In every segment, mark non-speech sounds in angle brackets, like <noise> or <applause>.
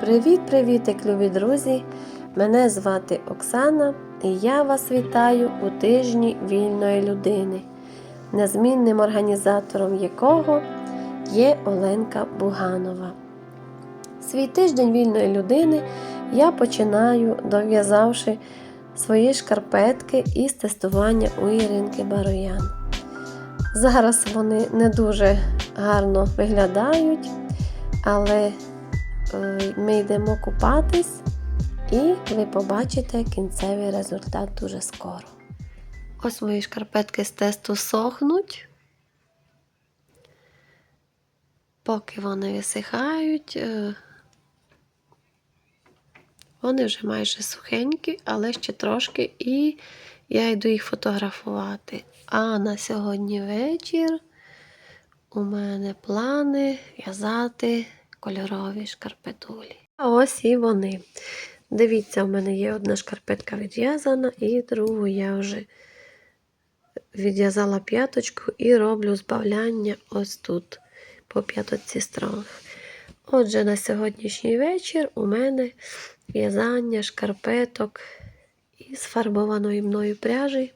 Привіт-привіт, любі друзі! Мене звати Оксана і я вас вітаю у тижні вільної людини, незмінним організатором якого є Оленка Буганова. Свій тиждень вільної людини я починаю, дов'язавши свої шкарпетки із тестування у Іринки Бароян. Зараз вони не дуже гарно виглядають, але ми йдемо купатись, і ви побачите кінцевий результат дуже скоро. Ось мої шкарпетки з тесту сохнуть. Поки вони висихають, е, вони вже майже сухенькі, але ще трошки, і я йду їх фотографувати. А на сьогодні вечір у мене плани в'язати кольорові шкарпетулі. А ось і вони. Дивіться, у мене є одна шкарпетка відв'язана, і другу я вже відв'язала п'яточку і роблю збавляння ось тут, по п'яточці стронг. Отже, на сьогоднішній вечір у мене в'язання шкарпеток із фарбованої мною пряжі.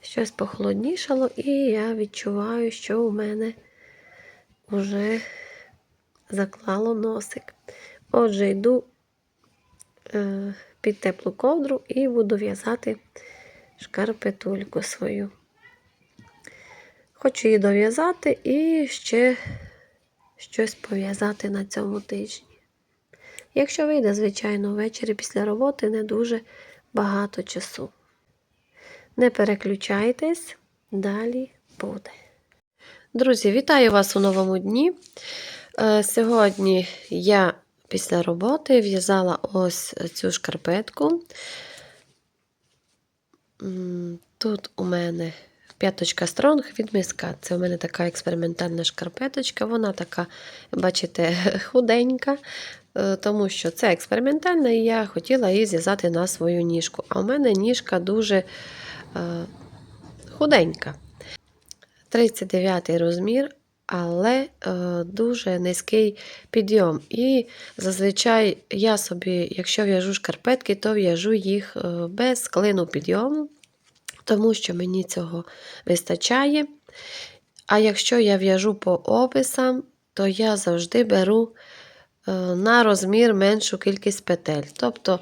Щось похолоднішало, і я відчуваю, що у мене вже заклало носик. Отже, йду е, під теплу ковдру і буду в'язати шкарпетульку свою. Хочу її дов'язати і ще щось пов'язати на цьому тижні. Якщо вийде, звичайно, ввечері після роботи не дуже багато часу. Не переключайтесь, далі буде. Друзі, вітаю вас у новому дні. Е, Сьогодні я після роботи в'язала ось цю шкарпетку. Тут у мене п'яточка стронг від миска. Це у мене така експериментальна шкарпеточка. Вона така, бачите, <laughs> худенька, е, тому що це експериментальна, і я хотіла її зв'язати на свою ніжку. А у мене ніжка дуже е, худенька. 39 розмір, але е, дуже низький підйом. І зазвичай я собі, якщо в'яжу шкарпетки, то в'яжу їх е, без клину підйому, тому що мені цього вистачає. А якщо я в'яжу по описам, то я завжди беру е, на розмір меншу кількість петель. Тобто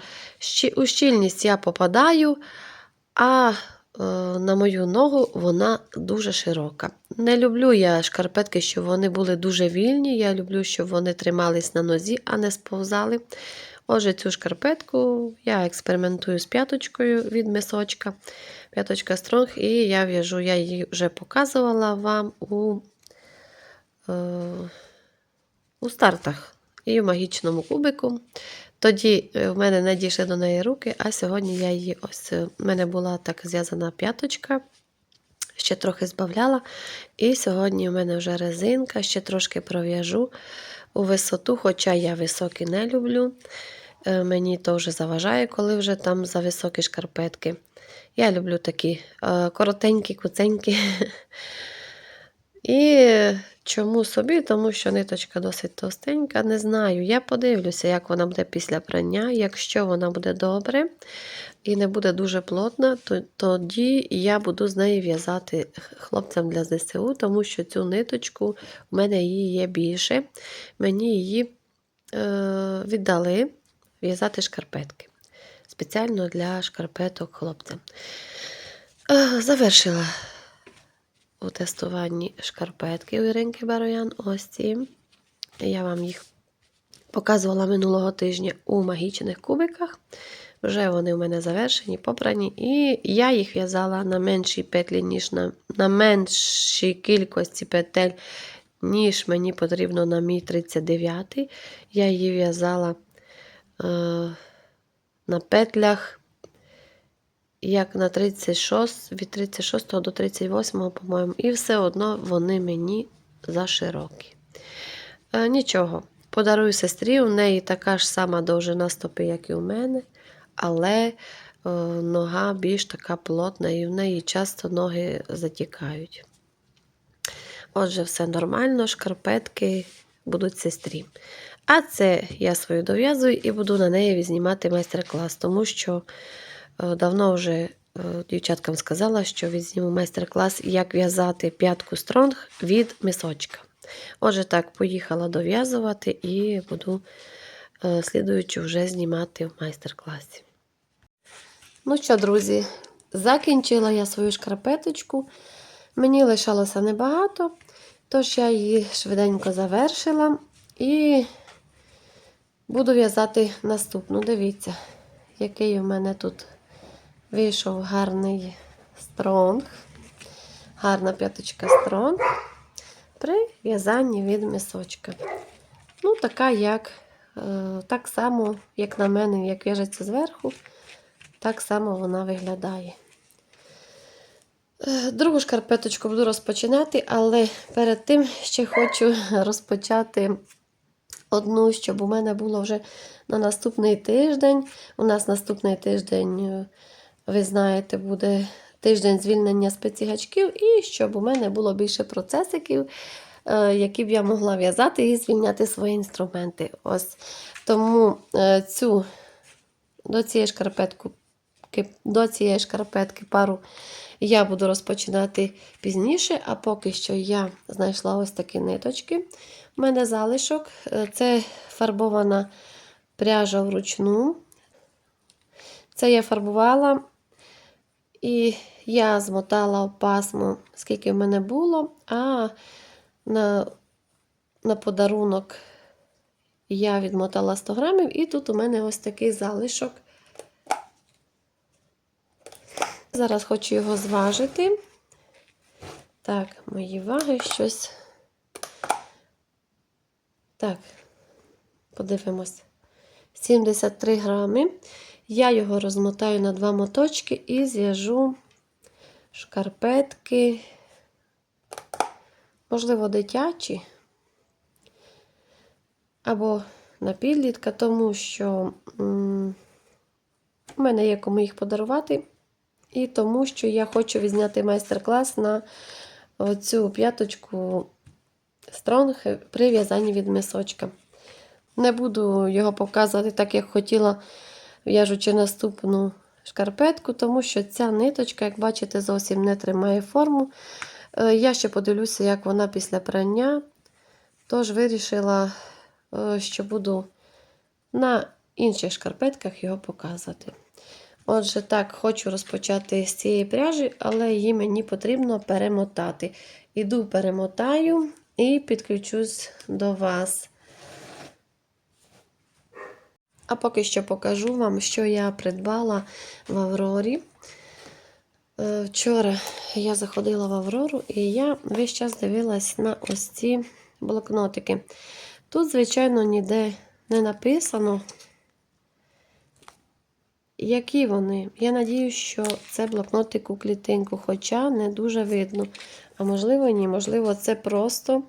у щільність я попадаю, а на мою ногу вона дуже широка. Не люблю я шкарпетки, щоб вони були дуже вільні. Я люблю, щоб вони тримались на нозі, а не сповзали. Отже, цю шкарпетку я експериментую з п'яточкою від мисочка. П'яточка стронг, і я в'яжу, я її вже показувала вам у, е, у стартах і в магічному кубику. Тоді е, в мене не дійшли до неї руки, а сьогодні я її ось е, в мене була так зв'язана п'яточка, ще трохи збавляла. І сьогодні в мене вже резинка, ще трошки пров'яжу у висоту, хоча я високі не люблю. Е, Мені то вже заважає, коли вже там за високі шкарпетки. Я люблю такі коротенькі, куценькі. <laughs> І чому собі? Тому що ниточка досить товстенька. Не знаю. Я подивлюся, як вона буде після прання. Якщо вона буде добре і не буде дуже плотна, то тоді я буду з неї в'язати хлопцям для ЗСУ, тому що цю ниточку в мене її є більше. Мені її е, віддали в'язати шкарпетки. Спеціально для шкарпеток хлопцям. Е, Завершила у тестуванні шкарпетки у Іринки Бароян. Ось ці. Я вам їх показувала минулого тижня у магічних кубиках. Вже вони у мене завершені, попрані. І я їх в'язала на меншій петлі, ніж на, на меншій кількості петель, ніж мені потрібно на мій 39 Я її в'язала е, на петлях як на 36, від 36 до 38, по-моєму, і все одно вони мені заширокі. Е, нічого, подарую сестрі, у неї така ж сама довжина стопи, як і у мене, але е, нога більш така плотна, і в неї часто ноги затікають. Отже, все нормально, шкарпетки будуть сестрі. А це я свою дов'язую і буду на неї знімати майстер-клас, тому що давно вже е, дівчаткам сказала, що відзніму майстер-клас, як в'язати п'ятку стронг від мисочка. Отже, так, поїхала дов'язувати і буду е, слідуючи вже знімати в майстер-класі. Ну що, друзі, закінчила я свою шкарпеточку. Мені лишалося небагато, тож я її швиденько завершила і буду в'язати наступну. Дивіться, який у мене тут вийшов гарний стронг. Гарна п'яточка стронг при в'язанні від мисочка. Ну, така, як, е, так само, як на мене, як в'яжеться зверху, так само вона виглядає. Е, Другу шкарпеточку буду розпочинати, але перед тим ще хочу розпочати одну, щоб у мене було вже на наступний тиждень. У нас наступний тиждень, е, ви знаєте, буде тиждень звільнення спецігачків, і щоб у мене було більше процесиків, е, які б я могла в'язати і звільняти свої інструменти. Ось Тому е, цю до цієї шкарпетки, до цієї шкарпетки пару я буду розпочинати пізніше, а поки що я знайшла ось такі ниточки. У мене залишок. Е, Це фарбована пряжа вручну. Це я фарбувала, і я змотала пасму, скільки в мене було, а на, на подарунок я відмотала 100 грамів, і тут у мене ось такий залишок. Зараз хочу його зважити. Так, мої ваги щось. Так, подивимось. 73 грами. Я його розмотаю на два моточки і зв'яжу шкарпетки, можливо, дитячі або на підлітка, тому що у мене є кому їх подарувати. І тому, що я хочу відзняти майстер-клас на цю п'яточку стронг при в'язанні від мисочка. Не буду його показувати так, як хотіла, в'яжучи наступну шкарпетку, тому що ця ниточка, як бачите, зовсім не тримає форму. Е, Я ще подивлюся, як вона після прання. Тож вирішила, е, що буду на інших шкарпетках його показувати. Отже, так, хочу розпочати з цієї пряжі, але її мені потрібно перемотати. Іду перемотаю і підключусь до вас. А поки що покажу вам, що я придбала в Аврорі. Е, Вчора я заходила в Аврору і я весь час дивилась на ось ці блокнотики. Тут, звичайно, ніде не написано, які вони? Я надію, що це блокнотик у клітинку, хоча не дуже видно. А можливо, ні, можливо, це просто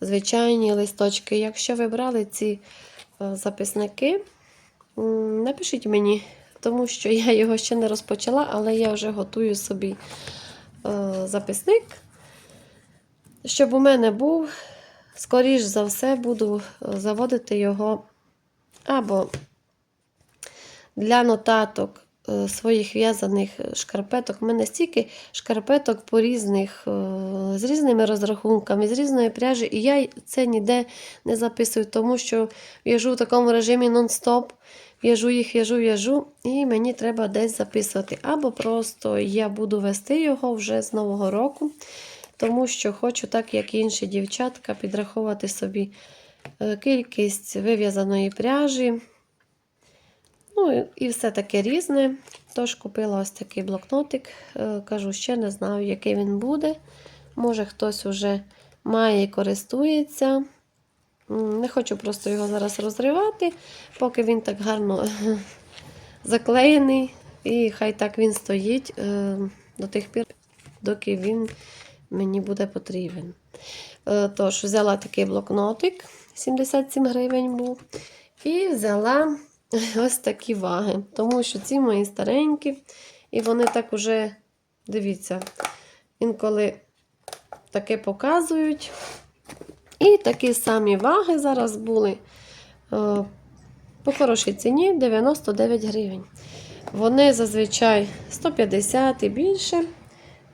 звичайні листочки. Якщо ви брали ці записники, напишіть мені, тому що я його ще не розпочала, але я вже готую собі е, записник. Щоб у мене був, скоріш за все, буду е, заводити його або для нотаток е, своїх в'язаних шкарпеток. У мене стільки шкарпеток по різних, е, з різними розрахунками, з різної пряжі, і я це ніде не записую, тому що в'яжу в такому режимі нон-стоп. В'яжу їх, в'яжу, в'яжу, і мені треба десь записувати. Або просто я буду вести його вже з Нового року, тому що хочу, так як і інші дівчатка, підраховувати собі е, кількість вив'язаної пряжі. Ну, і все таке різне. Тож купила ось такий блокнотик. Е, Кажу, ще не знаю, який він буде. Може, хтось вже має і користується. Не хочу просто його зараз розривати, поки він так гарно <laughs> заклеєний. І хай так він стоїть е, до тих пір, доки він мені буде потрібен. Е, Тож, взяла такий блокнотик, 77 гривень був. І взяла <laughs> ось такі ваги. Тому що ці мої старенькі, і вони так уже, дивіться, інколи таке показують. І такі самі ваги зараз були е, по хорошій ціні 99 гривень. Вони зазвичай 150 і більше.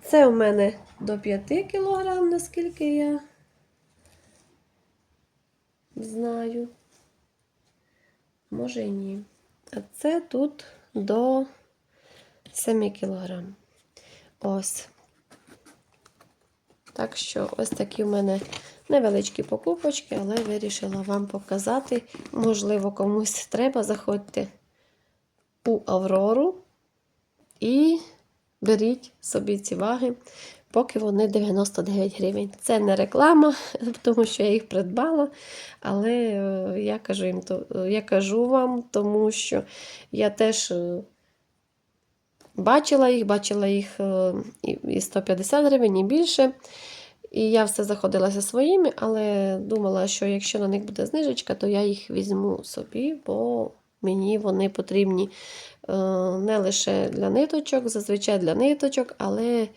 Це у мене до 5 кг, наскільки я знаю. Може і ні. А це тут до 7 кг. Ось. Так що ось такі в мене невеличкі покупочки, але вирішила вам показати. Можливо, комусь треба, заходьте у Аврору і беріть собі ці ваги, поки вони 99 гривень. Це не реклама, <laughs> тому що я їх придбала. Але е, я кажу їм, е, я кажу вам, тому що я теж. е, Бачила їх, бачила їх і і 150 гривень, і більше. І я все заходилася своїми, але думала, що якщо на них буде знижечка, то я їх візьму собі, бо мені вони потрібні не лише для ниточок, зазвичай для ниточок, але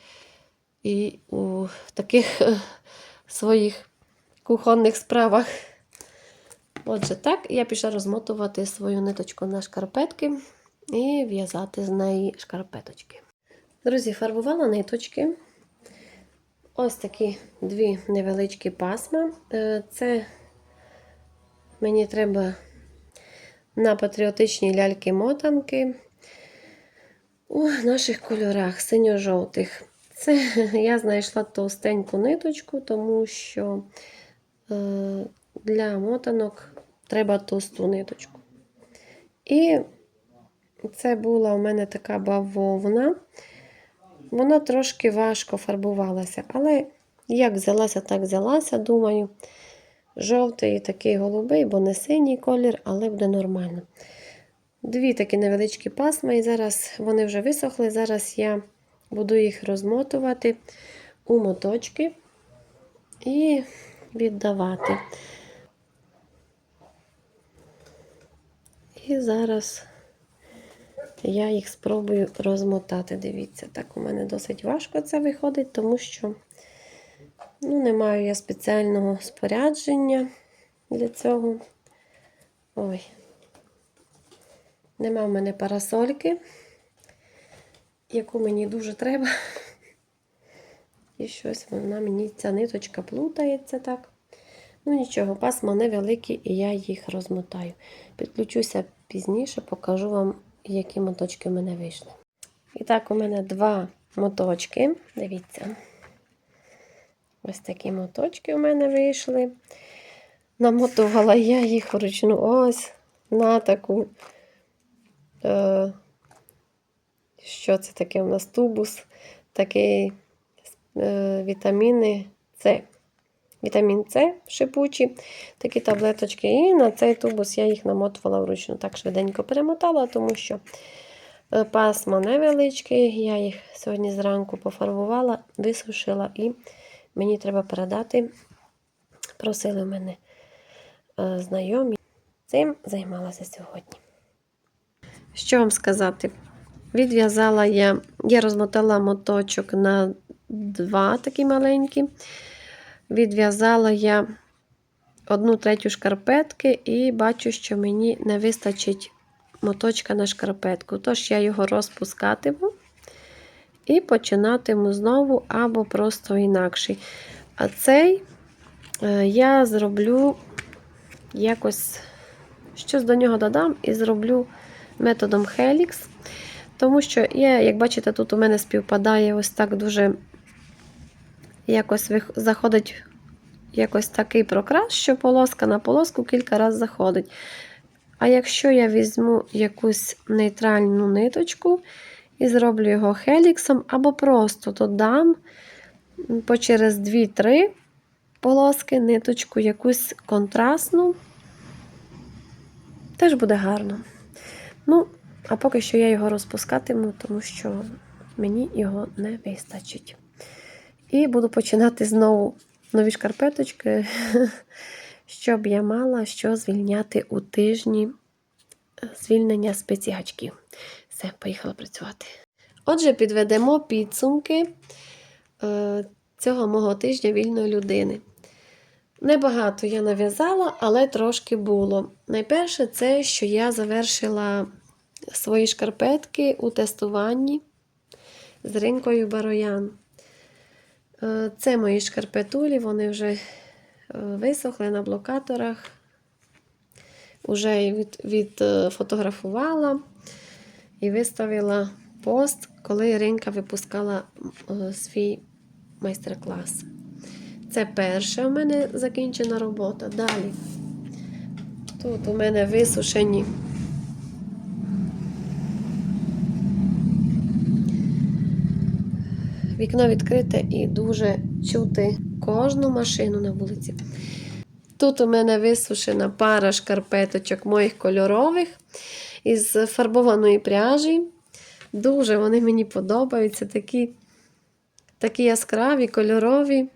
і у таких е, своїх кухонних справах. Отже, так, я пішла розмотувати свою ниточку на шкарпетки і в'язати з неї шкарпеточки. Друзі, фарбувала ниточки. Ось такі дві невеличкі пасма. Е, Це мені треба на патріотичні ляльки-мотанки у наших кольорах синьо-жовтих. Це <laughs> я знайшла товстеньку ниточку, тому що е, для мотанок треба товсту ниточку. І це була у мене така бавовна. Вона трошки важко фарбувалася, але як взялася, так взялася. Думаю, жовтий такий голубий, бо не синій колір, але буде нормально. Дві такі невеличкі пасма, і зараз вони вже висохли. Зараз я буду їх розмотувати у моточки і віддавати. І зараз я їх спробую розмотати. Дивіться, так у мене досить важко це виходить, тому що ну, не маю я спеціального спорядження для цього. Ой, нема в мене парасольки, яку мені дуже треба. І щось вона мені ця ниточка плутається так. Ну нічого, пасма невеликі, і я їх розмотаю. Підключуся пізніше, покажу вам, які моточки в мене вийшли. І так, у мене два моточки. Дивіться. Ось такі моточки у мене вийшли. Намотувала я їх вручну ось на таку. Е, що це таке у нас тубус? Такий е, вітаміни С. Вітамін С шипучі, такі таблеточки. І на цей тубус я їх намотувала вручну. Так швиденько перемотала, тому що е, пасма невеличкі. Я їх сьогодні зранку пофарбувала, висушила, і мені треба передати. Просили мене е, знайомі. Цим займалася сьогодні. Що вам сказати? Відв'язала я, я розмотала моточок на два такі маленькі. Відв'язала я одну третю шкарпетки і бачу, що мені не вистачить моточка на шкарпетку. Тож я його розпускатиму і починатиму знову або просто інакший. А цей е, я зроблю якось щось до нього додам і зроблю методом Helix. Тому що я, як бачите, тут у мене співпадає ось так дуже якось заходить якось такий прокрас, що полоска на полоску кілька разів заходить. А якщо я візьму якусь нейтральну ниточку і зроблю його хеліксом, або просто додам по через 2-3 полоски ниточку якусь контрастну, теж буде гарно. Ну, а поки що я його розпускатиму, тому що мені його не вистачить. І буду починати знову нові шкарпеточки, <laughs> щоб я мала що звільняти у тижні е, звільнення спецігачків. Все, поїхала працювати. Отже, підведемо підсумки е, цього мого тижня вільної людини. Небагато я нав'язала, але трошки було. Найперше, це що я завершила свої шкарпетки у тестуванні з ринкою Бароян. Е, Це мої шкарпетулі, вони вже е, висохли на блокаторах. Уже від, відфотографувала і виставила пост, коли Ринка випускала е, свій майстер-клас. Це перша у мене закінчена робота. Далі. Тут у мене висушені. Вікно відкрите і дуже чути кожну машину на вулиці. Тут у мене висушена пара шкарпеточок моїх кольорових із фарбованої пряжі. Дуже вони мені подобаються. Такі, такі яскраві, кольорові.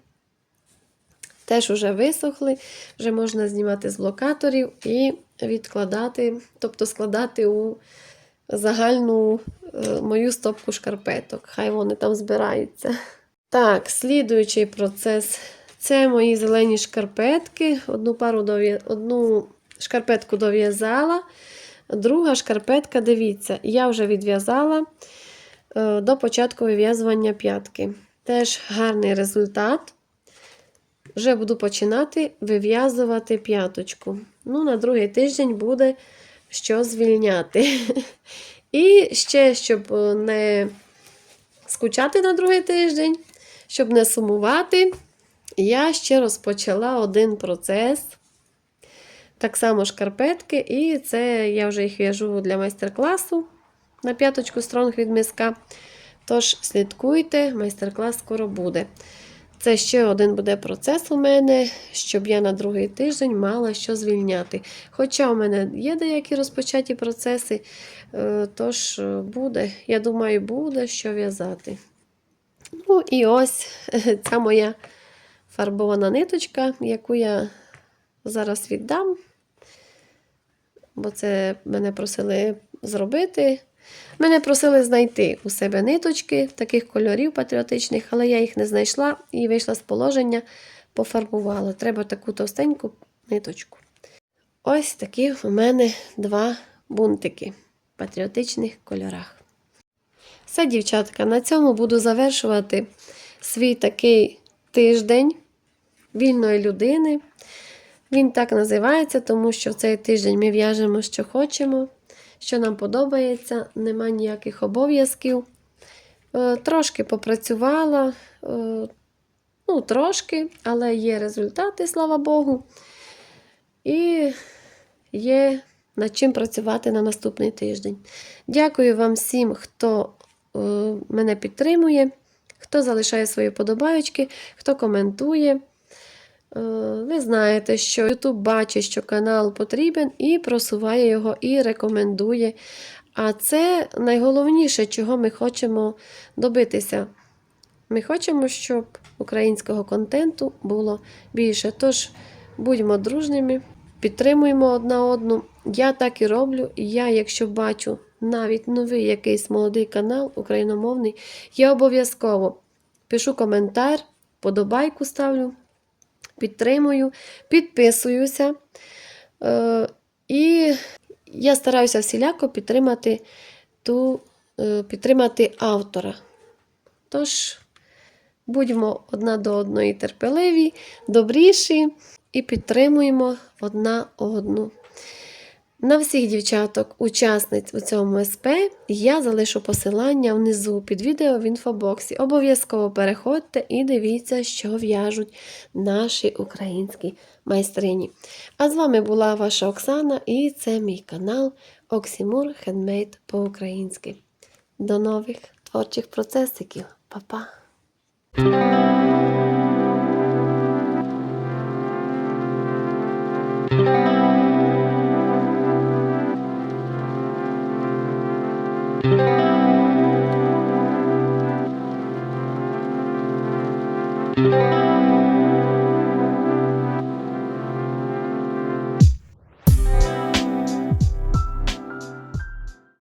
Теж вже висохли, вже можна знімати з блокаторів і відкладати, тобто складати у загальну е, мою стопку шкарпеток. Хай вони там збираються. Так, слідуючий процес. Це мої зелені шкарпетки. Одну пару одну шкарпетку дов'язала. Друга шкарпетка, дивіться, я вже відв'язала е, до початку вив'язування п'ятки. Теж гарний результат. Вже буду починати вив'язувати п'яточку. Ну, на другий тиждень буде що звільняти. <laughs> І ще, щоб не скучати на другий тиждень, щоб не сумувати, я ще розпочала один процес. Так само шкарпетки, і це я вже їх в'яжу для майстер-класу на п'яточку стронг від миска. Тож слідкуйте, майстер-клас скоро буде. Це ще один буде процес у мене, щоб я на другий тиждень мала що звільняти. Хоча у мене є деякі розпочаті процеси, е, тож е, буде, я думаю, буде що в'язати. Ну і ось ця моя фарбована ниточка, яку я зараз віддам, бо це мене просили зробити. Мене просили знайти у себе ниточки таких кольорів патріотичних, але я їх не знайшла і вийшла з положення, пофарбувала. Треба таку товстеньку ниточку. Ось такі у мене два бунтики в патріотичних кольорах. Все, дівчатка, на цьому буду завершувати свій такий тиждень вільної людини. Він так називається, тому що в цей тиждень ми в'яжемо, що хочемо що нам подобається, нема ніяких обов'язків. Е, Трошки попрацювала, е, ну, трошки, але є результати, слава Богу. І є над чим працювати на наступний тиждень. Дякую вам всім, хто е, мене підтримує, хто залишає свої подобаючки, хто коментує. Е, Ви знаєте, що YouTube бачить, що канал потрібен, і просуває його, і рекомендує. А це найголовніше, чого ми хочемо добитися. Ми хочемо, щоб українського контенту було більше. Тож будьмо дружніми, підтримуємо одна одну. Я так і роблю. І я, якщо бачу навіть новий якийсь молодий канал україномовний, я обов'язково пишу коментар, подобайку ставлю підтримую, підписуюся. Е, І я стараюся всіляко підтримати ту, е, підтримати автора. Тож, будьмо одна до одної терпеливі, добріші і підтримуємо одна одну. На всіх дівчаток, учасниць у цьому СП я залишу посилання внизу під відео в інфобоксі. Обов'язково переходьте і дивіться, що в'яжуть наші українські майстрині. А з вами була ваша Оксана і це мій канал Оксімур Хендмейд по-українськи. До нових творчих процесиків. Па-па!